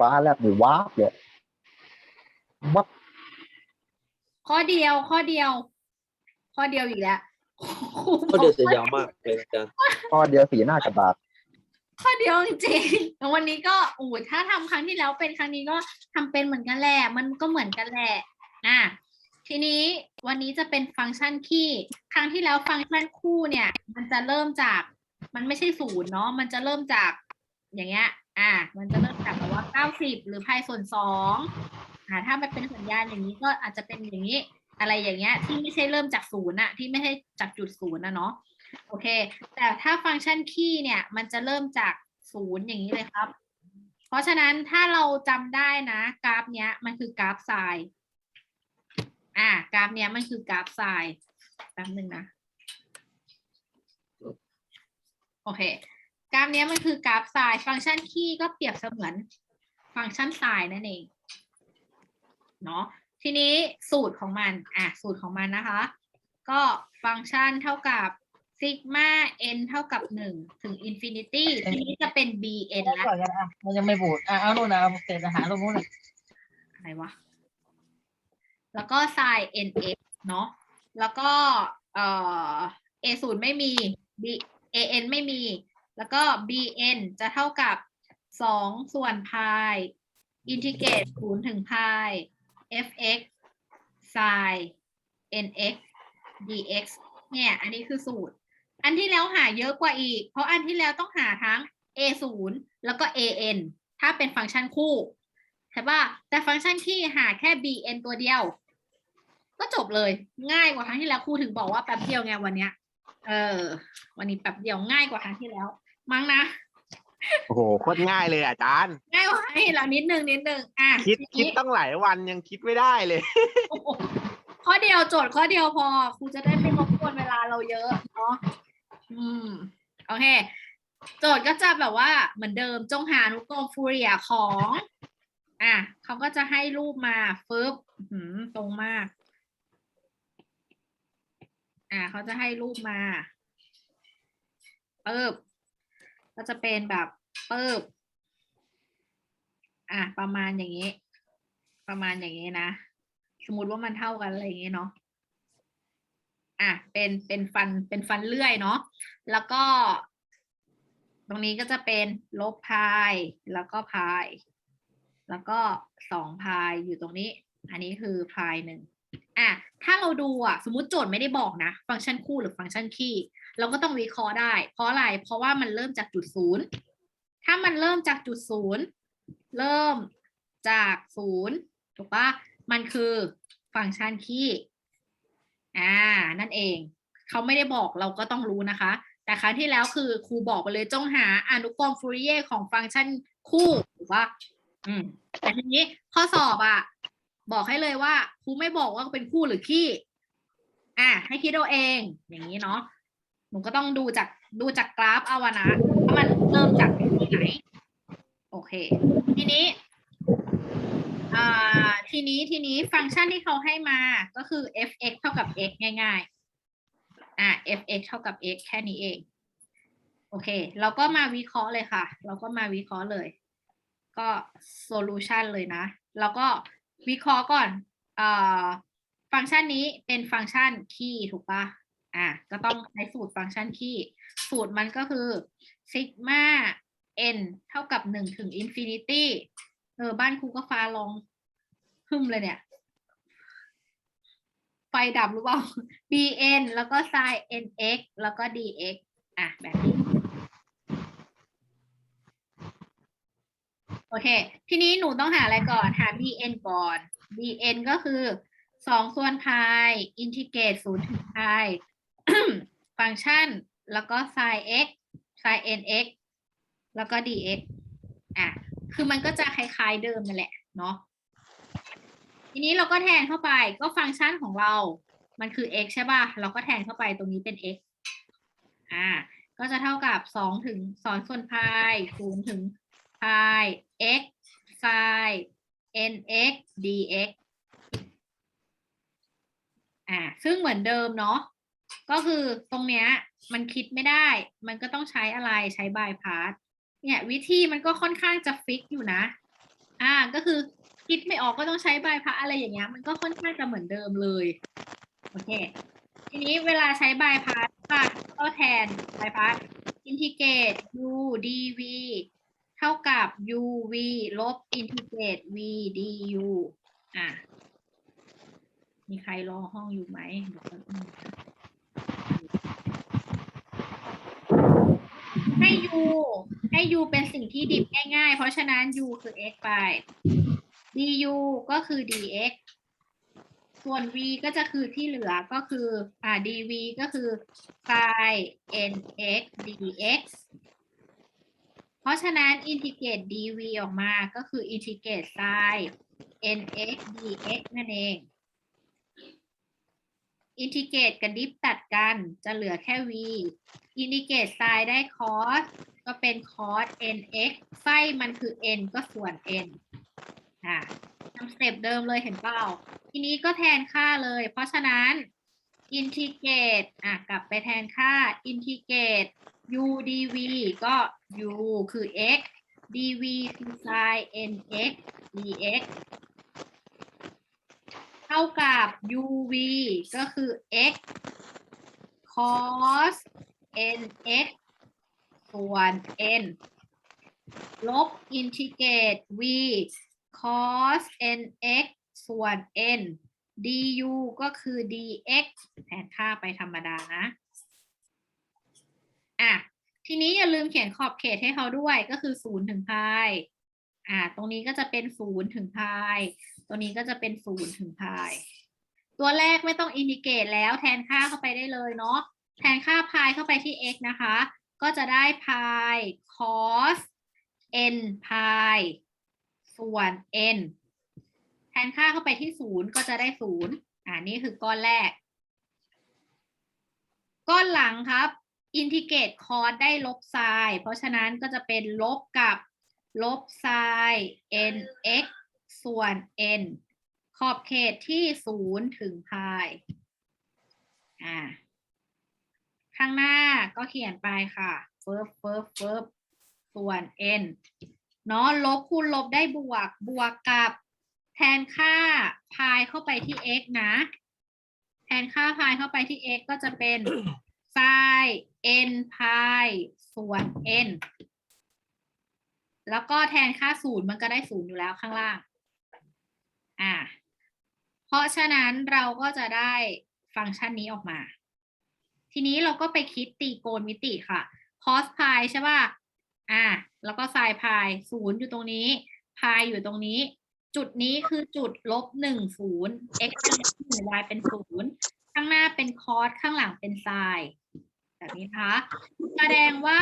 ฟ้าแลบหรือว้าบเลยวับข้อเดียว ข้อเดียว ข้อเดียวอีกแล้วครูบก็อกเดี๋ยวจะยาวมากเลยอาจารย์ข้อเดียวสีหน้ากระดาษข้อเดียวจริงๆแล้ววันนี้ก็โอ้โหถ้าทำครั้งที่แล้วเป็นครั้งนี้ก็ทำเป็นเหมือนกันแหละมันก็เหมือนกันแหละอะทีนี้วันนี้จะเป็นฟังก์ชันคี่ ครั้งที่แล้วฟังก์ชันคู่เนี่ย มันจะเริ่มจาก มันไม่ใช่ศูนย์เนาะมันจะเริ่มจากอย่างเงี้ย อะมันจะเริ่มจากแบบว่าเก้าสิบหรือพายส่วนสองอ่า ถ้ามันเป็นสัญญาณอย่างนี้ก็อาจจะเป็นอย่างนี้ อะไรอย่างเงี้ย ที่ไม่ใช่เริ่มจากศูนย์อะที่ไม่ใช่จากจุดศูนย์นะเนาะ โอเค แต่ถ้าฟังก์ชันคี่เนี่ย มันจะเริ่มจากศูนย์อย่างนี้เลยครับ เพราะฉะนั้นถ้าเราจำได้นะ กราฟเนี้ยมันคือกราฟไซน์อ่า กราฟเนี้ยมันคือกราฟไซน์แป๊บหนึ่งนะ โอเค กราฟเนี้ยมันคือกราฟไซน์ฟังก์ชันคี่ก็เปรียบเสมือนฟังก์ชันไซน์นั่นเองเนาะทีนี้สูตรของมันอะสูตรของมันนะคะ ก็ฟังก์ชันเท่ากับซิกมา n เท่ากับหนึ่งถึงอินฟินิตี้ทีนี้จะเป็น bn แล้วแล้วก่อนกันอะมันยังไม่บูดอะเอาโน่นนะเอาเศษอาหารตรงนู้นน่ะอะไรวะ แล้วก็ sin nx เนาะแล้วก็เอ่อ a ศูนย์ไม่มี b an ไม่มี แล้วก็ bn จะเท่ากับสองส่วนพายอินทิเกรตศูนย์ถึงพาย fx sin nx dx เนี่ย อันนี้คือสูตร อันที่แล้วหาเยอะกว่าอีก เพราะอันที่แล้วต้องหาทั้ง a ศูนย์แล้วก็ an ถ้าเป็นฟังก์ชันคู่ใช่ป่ะแต่ฟังก์ชันที่หาแค่ bn ตัวเดียว ก็จบเลยง่ายกว่าครั้งที่แล้วครูถึงบอกว่าแป๊บเดียวไงวันเนี้ย เออ วันนี้แป๊บเดียวง่ายกว่าครั้งที่แล้ว มั้งนะ โอ้โหโคตรง่ายเลยอาจารย์ ง่ายกว่าครั้งที่แล้วนิดนึงนิดนึงอะคิดทีคิดนี้ตั้งหลายวันยังคิดไม่ได้เลย โอ้โหข้อเดียวโจทย์ข้อเดียวพอครูจะได้ไม่รบกวนเวลาเราเยอะเนาะอืมโอเค โจทย์ก็จะแบบว่าเหมือนเดิมจงหาอนุกรมฟูเรียร์ของ อะเขาก็จะให้รูปมาฟึบอื้อหือตรงมาก อะเขาจะให้รูปมาปึ๊บ ก็จะเป็นแบบปึ๊บอะประมาณอย่างนี้ ประมาณอย่างนี้นะ สมมติว่ามันเท่ากันอะไรอย่างนี้เนาะอะเป็นเป็นฟันเป็นฟันเลื่อยเนาะแล้วก็ ตรงนี้ก็จะเป็นลบพายแล้วก็พาย แล้วก็สองพายอยู่ตรงนี้ อันนี้คือพายหนึ่งอะถ้าเราดูอะสมมติโจทย์ไม่ได้บอกนะ ฟังก์ชันคู่หรือฟังก์ชันคี่ เราก็ต้องวิเคราะห์ได้ เพราะอะไร เพราะว่ามันเริ่มจากจุดศูนย์ ถ้ามันเริ่มจากจุดศูนย์ เริ่มจากศูนย์ถูกปะมันคือฟังก์ชันคี่ อ่า นั่นเอง เขาไม่ได้บอกเราก็ต้องรู้นะคะ แต่ครั้งที่แล้วคือครูบอกไปเลยจงหาอนุกรมฟูริเย่ของฟังก์ชันคู่ถูกปะอืม แต่ทีนี้ข้อสอบอะ บอกให้เลยว่าครูไม่บอกว่าเป็นคู่หรือขี้อะให้คิดเอาเอง อย่างนี้เนาะ หนูก็ต้องดูจากดูจากกราฟเอาอะนะว่ามันเริ่มจากที่ไหน โอเค ทีนี้ทีนี้ทีนี้ฟังก์ชันที่เขาให้มาก็คือ f(x) เท่ากับ x ง่ายๆอ่า f(x) เท่ากับ x แค่นี้เอง โอเค เราก็มาวิเคราะห์เลยค่ะ เราก็มาวิเคราะห์เลย ก็โซลูชันเลยนะ แล้วก็วิเคราะห์ก่อนอ่าฟังก์ชันนี้เป็นฟังก์ชันคีย์ถูกปะ อะก็ต้องใช้สูตรฟังก์ชันคีย์สูตรมันก็คือซิกมา n เท่ากับหนึ่งถึงอินฟินิตี้เออบ้านครูก็ฟ้าลองหึมเลยเนี่ย ไฟดับหรือเปล่า bn แล้วก็ sin nx แล้วก็ dx อะ แบบนี้ โอเค ทีนี้หนูต้องหาอะไรก่อน หา bn ก่อน bn ก็คือสองส่วนพาย อินทิเกรตศูนย์ถึงพาย ฟังก์ชัน แล้วก็ sin x sin nx แล้วก็ dx อะ คือมันก็จะคล้ายๆเดิมนั่นแหละเนาะ ทีนี้เราก็แทนเข้าไป ก็ฟังก์ชันของเรา มันคือ x ใช่ป่ะ เราก็แทนเข้าไปตรงนี้เป็น x อ่า ก็จะเท่ากับสองถึงสองส่วนพายศูนถึงพาย x sin nx dx อ่า ซึ่งเหมือนเดิมเนาะ ก็คือตรงเนี้ยมันคิดไม่ได้ มันก็ต้องใช้อะไรใช้บายพาสเนี่ยวิธีมันก็ค่อนข้างจะฟิกอยู่นะ อ่าก็คือคิดไม่ออกก็ต้องใช้บายพาสอะไรอย่างเงี้ยมันก็ค่อนข้างจะเหมือนเดิมเลยโอเคทีนี้เวลาใช้บายพาสค่ะก็แทนบายพาสอินทิเกรต u dv เท่ากับ uv ลบอินทิเกรต v du อะมีใครรอห้องอยู่ไหมเดี๋ยวแป๊บนึงนะ ให้ u ให้ u เป็นสิ่งที่ดิบง่ายๆ เพราะฉะนั้น u คือ x ไป du ก็คือ dx ส่วน v ก็จะคือที่เหลือก็คืออ่า dv ก็คือ sin nx dx เพราะฉะนั้นอินทิเกรต dv ออกมาก็คืออินทิเกรต sin nx dx นั่นเอง อินทิเกรตกับดิฟตัดกันจะเหลือแค่ v อินทิเกรต sin ได้ cos ก็เป็น cos nx ไส้มันคือ n ก็ส่วน n อะทำสเต็ปเดิมเลยเห็นเปล่า ทีนี้ก็แทนค่าเลย เพราะฉะนั้นอินทิเกรตอะกลับไปแทนค่าอินทิเกรต u dv ก็ u คือ x dv คือ sin nx dx เท่ากับ uv ก็คือ x cos nx ส่วน n ลบอินทิเกรต v cos nx ส่วน n du ก็คือ dx แทนค่าไปธรรมดานะ อะ ทีนี้อย่าลืมเขียนขอบเขตให้เขาด้วยก็คือ 0 ถึงพาย อ่าตรงนี้ก็จะเป็น 0 ถึงพาย ตัวนี้ก็จะเป็น0ถึงพาย ตัวแรกไม่ต้องอินดิเกตแล้วแทนค่าเข้าไปได้เลยเนาะ แทนค่าพายเข้าไปที่ x นะคะ ก็จะได้พาย cos n พายส่วน n แทนค่าเข้าไปที่0ก็จะได้0อ่านี่คือก้อนแรก ก้อนหลังครับอินทิเกรตคอสได้ลบไซน์เพราะฉะนั้นก็จะเป็นลบกับลบไซน์ nx ส่วน n ขอบเขตที่0ถึงพายอ่าข้างหน้าก็เขียนไปค่ะเฟิร์ฟเฟิร์ฟเฟิร์ฟส่วน n เนาะลบคูณลบได้บวกบวกกับแทนค่าพายเข้าไปที่ x นะ แทนค่าพายเข้าไปที่ x ก็จะเป็น sin n พายส่วน n แล้วก็แทนค่าศูนย์มันก็ได้ศูนย์อยู่แล้วข้างล่าง อ่าเพราะฉะนั้นเราก็จะได้ฟังก์ชันนี้ออกมา ทีนี้เราก็ไปคิดตีโกณมิติค่ะ cos พายใช่ป่ะอ่า แล้วก็ sin พายศูนย์อยู่ตรงนี้พายอยู่ตรงนี้ จุดนี้คือจุดลบหนึ่งศูนย์ x เป็นหนึ่ง y เป็นศูนย์ข้างหน้าเป็น cos ข้างหลังเป็น sin แบบนี้นะคะแสดงว่า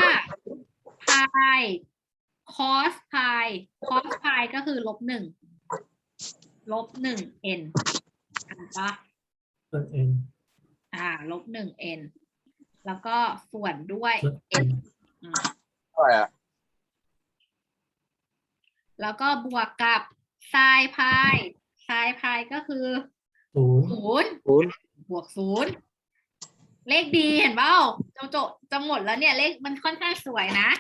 pi cos pi cos pi ก็คือลบหนึ่ง ลบหนึ่ง n อ่านปะส่วนเอ็นอ่า ลบหนึ่ง n แล้วก็ส่วนด้วย ส่วนเอ็น n อืมเท่าไหร่อะแล้วก็บวกกับ sin pi sin pi ก็คือศูนย์ศูนย์ศูนย์บวกศูนย์เลขดีเห็นเปล่าจะจะจะหมดแล้วเนี่ยเลขมันค่อนข้างสวยนะ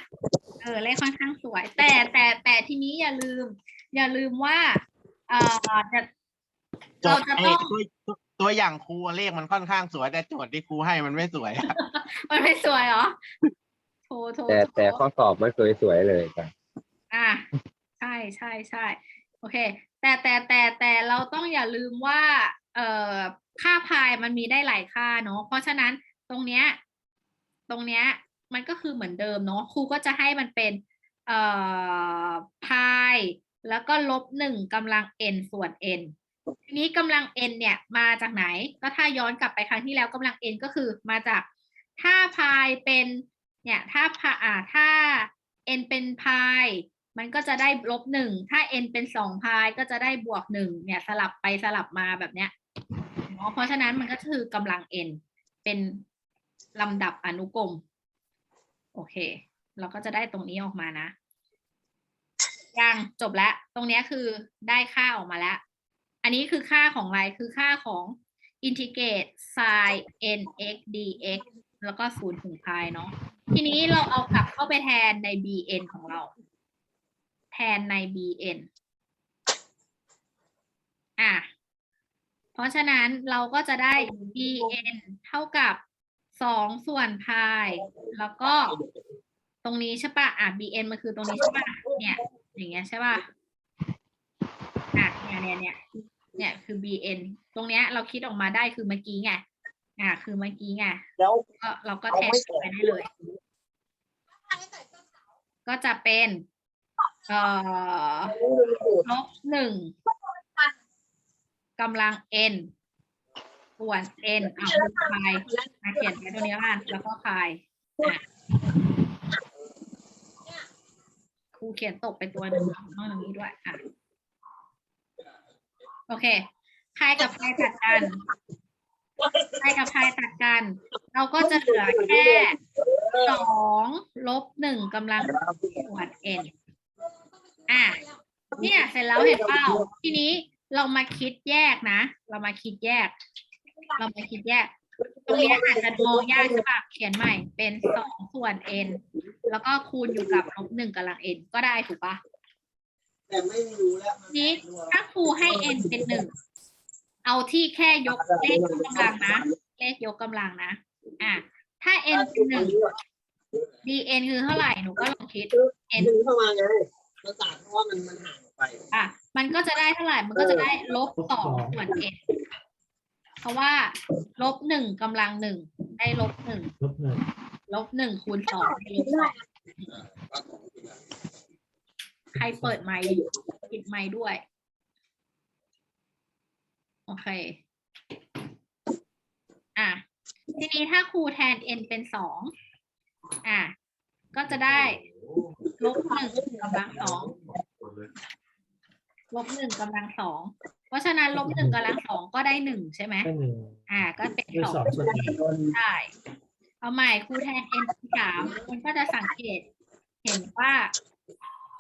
เออเลขค่อนข้างสวย แต่แต่แต่ทีนี้อย่าลืม อย่าลืมว่า เอ่อจะโจเราทย์จะไอ้ต้องตัวตัวตัวอย่างครูเลขมันค่อนข้างสวยแต่โจทย์ที่ครูให้มันไม่สวยอะมันไม่สวยเหรอโทโทแต่โทแต่ข้อสอบไม่เคยสวยเลยจ้ะอะใช่ใช่ใช่โอเค แต่แต่แต่แต่เราต้องอย่าลืมว่า เอ่อค่าพายมันมีได้หลายค่าเนาะเพราะฉะนั้นตรงเนี้ย ตรงเนี้ย มันก็คือเหมือนเดิมเนาะครูก็จะให้มันเป็น เอ่อพาย แล้วก็ลบหนึ่งกำลัง n ส่วน n ทีนี้กำลัง n เนี่ยมาจากไหน ก็ถ้าย้อนกลับไปครั้งที่แล้วกำลัง n ก็คือมาจากถ้าพายเป็นเนี่ยถ้าพาอ่าถ้า n เป็นพายมันก็จะได้ลบหนึ่งถ้า n เป็นสองพายก็จะได้บวกหนึ่งเนี่ยสลับไปสลับมาแบบเนี้ยเนาะเพราะฉะนั้นมันก็คือกำลัง n เป็นลำดับอนุกรม โอเค เราก็จะได้ตรงนี้ออกมานะ ยังจบแล้ว ตรงนี้คือได้ค่าออกมาแล้ว อันนี้คือค่าของอะไรคือค่าของอินทิเกรต sin nx dx แล้วก็ศูนย์ถึงพายเนาะทีนี้เราเอากลับเข้าไปแทนใน bn ของเรา แทนใน bn อะเพราะฉะนั้นเราก็จะได้ bn เท่ากับสองส่วนพาย แล้วก็ตรงนี้ใช่ปะอะ bn มันคือตรงนี้ใช่ปะเนี่ย อย่างเงี้ยใช่ปะอะเนี่ยเนี่ยเนี่ยเนี่ยคือ bn ตรงเนี้ยเราคิดออกมาได้คือเมื่อกี้ไงอะคือเมื่อกี้ไงแล้วก็เราก็แทนไปได้เลย ก็จะเป็นเอ่อลบหนึ่งกำลัง n ส่วน n เอาพายมาเขียนไว้ตรงนี้ละกันแล้วก็พายอะ ครูเขียนตกไปตัวหนึ่งต้องตรงนี้ด้วยอะโอเคพายกับพายตัดกันพายกับพายตัดกัน เราก็จะเหลือแค่สองลบหนึ่งกำลังส่วนอะเนี่ยเสร็จแล้วเห็นเปล่าทีนี้เรามาคิดแยกนะ เรามาคิดแยก เรามาคิดแยก ตรงเนี้ยอาจจะมองยากใช่ปะเขียนใหม่เป็นสองส่วน n แล้วก็คูณอยู่กับลบหนึ่งกำลัง n ก็ได้ถูกปะแต่ไม่รู้แล้วทีนี้ถ้าครูให้ n เป็นหนึ่งเอาที่แค่ยกเลขยกกำลังนะ เลขยกกำลังนะ อะ ถ้า n เป็นหนึ่ง dn คือเท่าไหร่หนูก็ลองคิด n ดึงเข้ามาไงมันต่างเพราะว่ามันมันห่างออกไป อะ มันก็จะได้เท่าไหร่มันก็จะได้ลบสองส่วน n เพ ราะว่าลบหนึ่งกำลังหนึ่งได้ลบหนึ่งลบหนึ่งลบหนึ่งคูณสองได้ลบสองใครเปิดไมค์อยู่ปิดไมค์ด้วย โอเค อะ ทีนี้ถ้าครูแทน n เป็นสองอะ ก็จะได้ลบหนึ่งกำลังสองลบหนึ่งกำลังสอง เพราะฉะนั้นลบหนึ่งกำลังสองก็ได้หนึ่งใช่ไหมแค่หนึ่งอ่า ก็เป็นด้วยสองสองส่วนหนึ่งใช่เอาใหม่ครูแทน n เป็นสามมันก็จะสังเกต เห็นว่า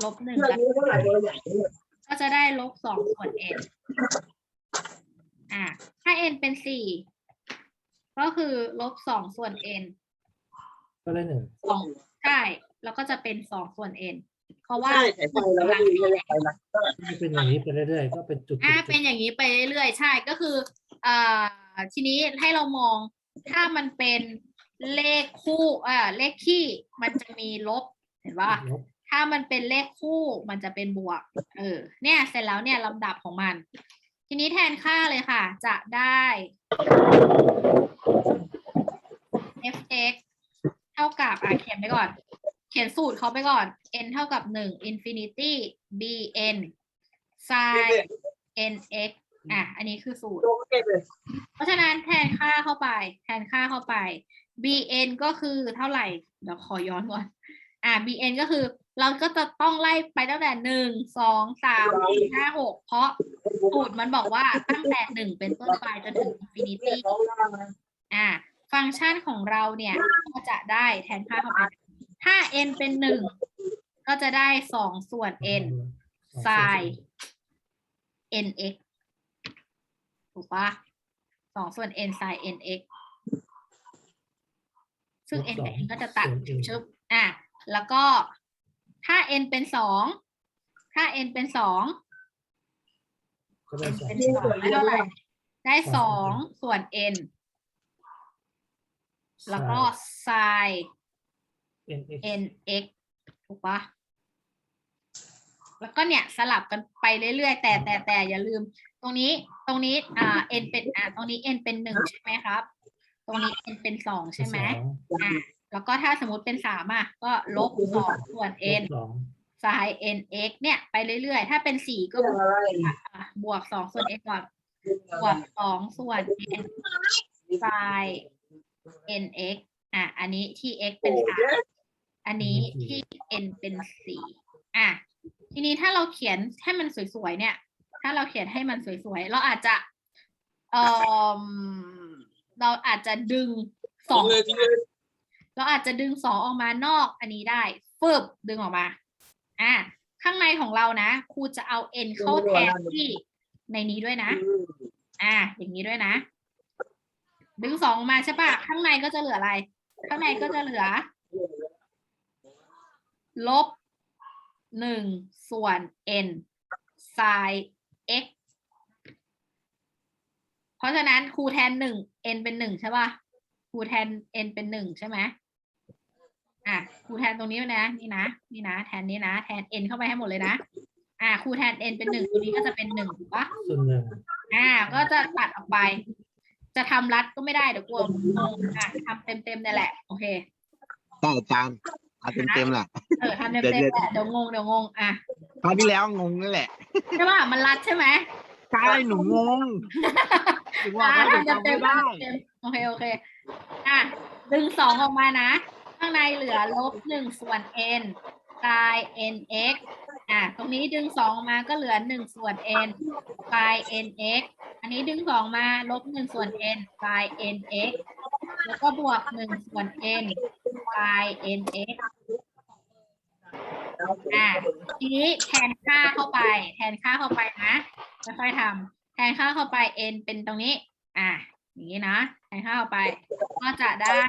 ลบหนึ่งเรื่องนี้เท่าไหร่ตัวใหญ่เนี่ยก็จะได้ลบสองส่วน n อ่าถ้า n เป็นสี่ก็คือลบสองส่วน n ก็ได้หนึ่งสองใช่แล้วก็จะเป็นสองส่วน n เพราะว่า ใช่แต่ไฟเราไม่มีเลยไฟละถ้าเป็นอย่างนี้ไปเรื่อยๆก็เป็นจุดๆอ่าเป็นอย่างนี้ไปเรื่อยๆใช่ก็คือเอ่อทีนี้ให้เรามองถ้ามันเป็นเลขคู่อ่าเลขคี่มันจะมีลบเห็นว่าลบถ้ามันเป็นเลขคู่มันจะเป็นบวก เออ เนี่ยเสร็จแล้วเนี่ยลำดับของมัน ทีนี้แทนค่าเลยค่ะ จะได้ f(x) เท่ากับอะเขียนไปก่อน เขียนสูตรเขาไปก่อน n เท่ากับหนึ่ง infinity bn sin nx อะ อันนี้คือสูตรตัวเก็บเลยเพราะฉะนั้นแทนค่าเข้าไป แทนค่าเข้าไป bn ก็คือเท่าไหร่ เดี๋ยวขอย้อนก่อน อ่า bn ก็คือเราก็จะต้องไล่ไปตั้งแต่หนึ่งสองสามสี่ห้าหกเพราะสูตรมันบอกว่าตั้งแต่หนึ่งเป็นต้นไปจนถึง infinity อ่า ฟังก์ชันของเราเนี่ยก็จะได้แทนค่าเข้าไป ถ้า n เป็นหนึ่งก็จะได้สองส่วน n sin nx ถูกปะสองส่วน n sin nx ซึ่ง n กับ n ก็จะตัดชึบอะแล้วก็ถ้า n เป็นสองถ้า n เป็นสองก็ได้ n สองเป็นสองได้เท่าไหร่ได้สองส่วน n แล้วก็ sin เอ็น เอ็ก nx ถูกปะแล้วก็เนี่ยสลับกันไปเรื่อยๆ แต่แต่แต่อย่าลืม ตรงนี้ตรงนี้อ่า n เป็นอ่าตรงนี้ n เป็นหนึ่งใช่ไหมครับ ตรงนี้ n เป็นสองใช่ไหมอ่าแล้วก็ถ้าสมมติเป็นสามอะก็ลบสองส่วน n สอง sin nx เนี่ยไปเรื่อยๆ ถ้าเป็นสี่ก็เรื่องอะไรอะบวกสองส่วน n ก่อนบวกสองส่วน n sin nx อะอันนี้ที่ x เป็นสาม อันนี้ที่ n เป็นสี่อะทีนี้ถ้าเราเขียนให้มันสวยๆเนี่ย ถ้าเราเขียนให้มันสวยๆเราอาจจะเอ่อเราอาจจะดึงสองเลยทีเลยเราอาจจะดึงสองออกมานอกอันนี้ได้ฟึบดึงออกมาอะข้างในของเรานะครูจะเอา n เข้าแทนที่ในนี้ด้วยนะ อะอย่างนี้ด้วยนะ ดึงสองออกมาใช่ปะข้างในก็จะเหลืออะไร ข้างในก็จะเหลือ ลบหนึ่งส่วน n sin x เพราะฉะนั้นครูแทนหนึ่ง n เป็นหนึ่งใช่ป่ะครูแทน n เป็นหนึ่งใช่ไหมอะครูแทนตรงนี้นะนี่นะนี่นะแทนนี้นะแทน n เข้าไปให้หมดเลยนะอะครูแทน n เป็นหนึ่งตัวนี้ก็จะเป็นหนึ่งถูกปะส่วนหนึ่งอ่า ก็จะตัดออกไป จะทำรัดก็ไม่ได้เดี๋ยวกลัวงงอะทำเต็มเต็มๆนี่แหละ โอเคแต่อาจารย์ เอาเต็มๆแหละ เออทำเต็มเต็มๆแหละเดี๋ยวงงเดี๋ยวงงอะคราวที่แล้วงงนั่นแหละ ใช่ป่ะมันรัดใช่ไหม ใช่หนูงงถึงว่าอ่าเขาถึงทำเต็มจำเต็ไม่มได้เต็มโอเคโอเคอะดึงสองออกมานะ ข้างในเหลือลบหนึ่งส่วน n กลาย nx อะตรงนี้ดึงสองออกมาก็เหลือหนึ่งส่วน n กลาย nx อันนี้ดึงสองมาลบหนึ่งส่วน n กลาย nx แล้วก็บวกหนึ่งส่วน n กลาย nx อะทีนี้แทนค่าเข้าไป แทนค่าเข้าไปนะค่อยๆทำแทนค่าเข้าไป n เป็นตรงนี้ อะอย่างนี้นะแทนค่าเข้าไป ก็จะได้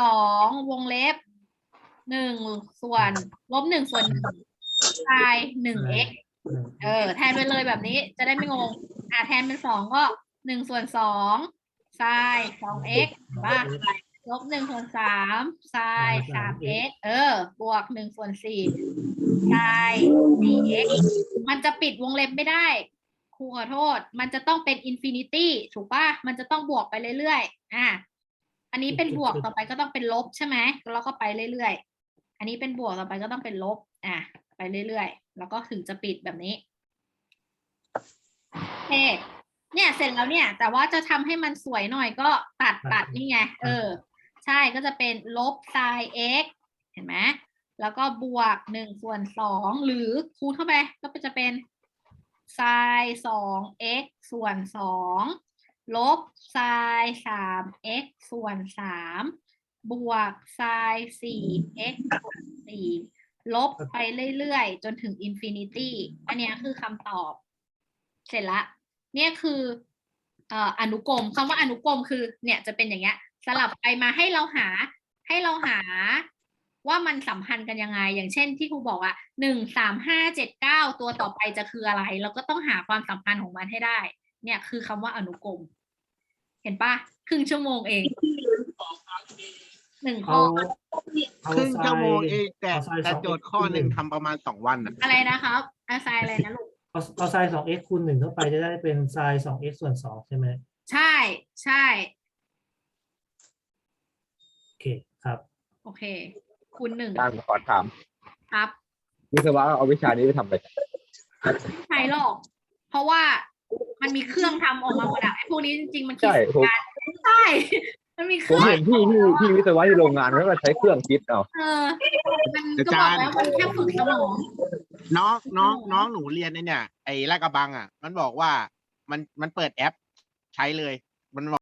สองวงเล็บหนึ่งส่วนลบหนึ่งส่วนหนึ่งกลายหนึ่ง x หนึ่งเออ แทนไปเลยแบบนี้จะได้ไม่งง อะแทนเป็นสองก็หนึ่งส่วนสองไซน์สอง x บ้า ลบหนึ่งส่วนสามไซน์สาม x เออ บวกหนึ่งส่วนสี่ไซน์สี่ x มันจะปิดวงเล็บไม่ได้ ครูขอโทษ มันจะต้องเป็นอินฟินิตี้ถูกป่ะมันจะต้องบวกไปเรื่อยๆ อะ อันนี้เป็นบวกต่อไปก็ต้องเป็นลบใช่ไหมแล้วก็ไปเรื่อยๆ อันนี้เป็นบวกต่อไปก็ต้องเป็นลบ อะ ไปเรื่อยๆ แล้วก็ถึงจะปิดแบบนี้โอเคเนี่ยเสร็จแล้วเนี่ย แต่ว่าจะทำให้มันสวยหน่อยก็ตัดตัดนี่ไง เออ ใช่ก็จะเป็นลบไซน์ x เห็นไหมแล้วก็บวกหนึ่งส่วนสองหรือคูณเข้าไปก็จะเป็นไซน์สอง x ส่วนสองลบไซน์สาม x ส่วนสามบวกไซน์สี่ x ส่วนสี่ลบไปเรื่อยๆ จนถึงอินฟินิตี้อันนี้คือคำตอบ เสร็จละ เนี่ยคือออนุกรมคำว่าอนุกรมคือเนี่ยจะเป็นอย่างเงี้ย สลับไปมาให้เราหาให้เราหาว่ามันสัมพันธ์กันยังไง อย่างเช่นที่ครูบอกว่าหนึ่งสามห้าเจ็ดเก้าตัวต่อไปจะคืออะไร เราก็ต้องหาความสัมพันธ์ของมันให้ได้ เนี่ยคือคำว่าอนุกรม เห็นปะครึ่งชั่วโมงเองหนึ่งข้เอาอเอาครึ่งไซชั่วโมงน์เองแต่เอาไซน์แต่สอง โจทย์ข้อหนึ่งคูณทำประมาณสองวันอะ อะไรนะครับอาไซน์อะไรนะลูก เอาเอาไซน์สอง x คูณหนึ่งเข้าไปจะได้เป็นไซน์สอง x ส่วนสองใช่ไหม ใช่ใช่ โอเคครับ โอเค คูณหนึ่งตั้งขอถามครับ วิศวะเอาวิชานี้ไปทำอะไรไม่ใช่หรอก เพราะว่ามันมีเครื่องทำออกมาหมดอะไอ้พวกนี้จริงๆมันคิดใช่ผมการใช่มันมีเคผมรื่อง เห็นพี่ที่ที่วิศวะที่โรงงานเขาก็ใช้เครื่องคิดเอาเออ มันก็บอกแล้วมันแค่ฝึกสมอง น้องน้องอ๋อน้องหนูเรียนไอ้เนี่ย ไอ้ลาดกระบังอะ มันบอกว่ามันมันเปิดแอป ใช้เลยมันบอก